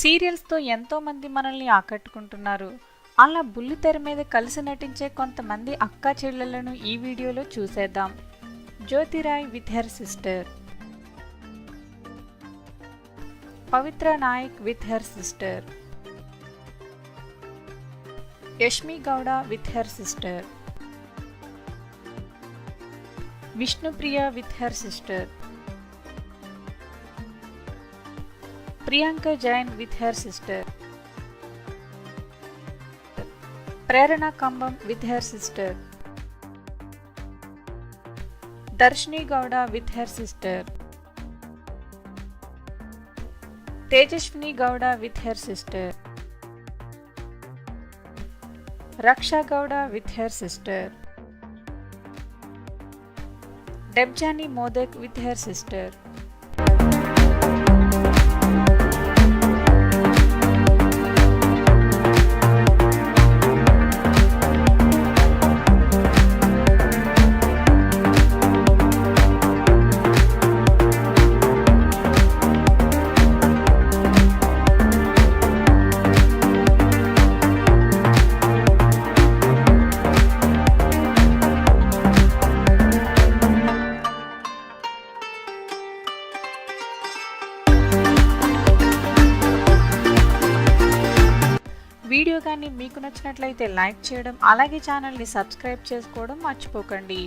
సీరియల్స్తో ఎంతోమంది మనల్ని ఆకట్టుకుంటున్నారు. అలా బుల్లితెర మీద కలిసి నటించే కొంతమంది అక్కా చెల్లెలను ఈ వీడియోలో చూసేద్దాం. Jyoti Rai with her sister. Pavitra Naik with her sister. Yashmi Gowda with her sister. Vishnupriya with her sister. Priyanka Jain with her sister. Prerana Kambam with her sister. Darshni Gowda with her sister. Tejashwini Gowda with her sister. Raksha Gowda with her sister. Debjani Modak with her sister. Video కానీ మీకు నచ్చినట్లయితే like చేయడం అలాగే ఛానల్ని subscribe చేసుకోవడం మర్చిపోకండి.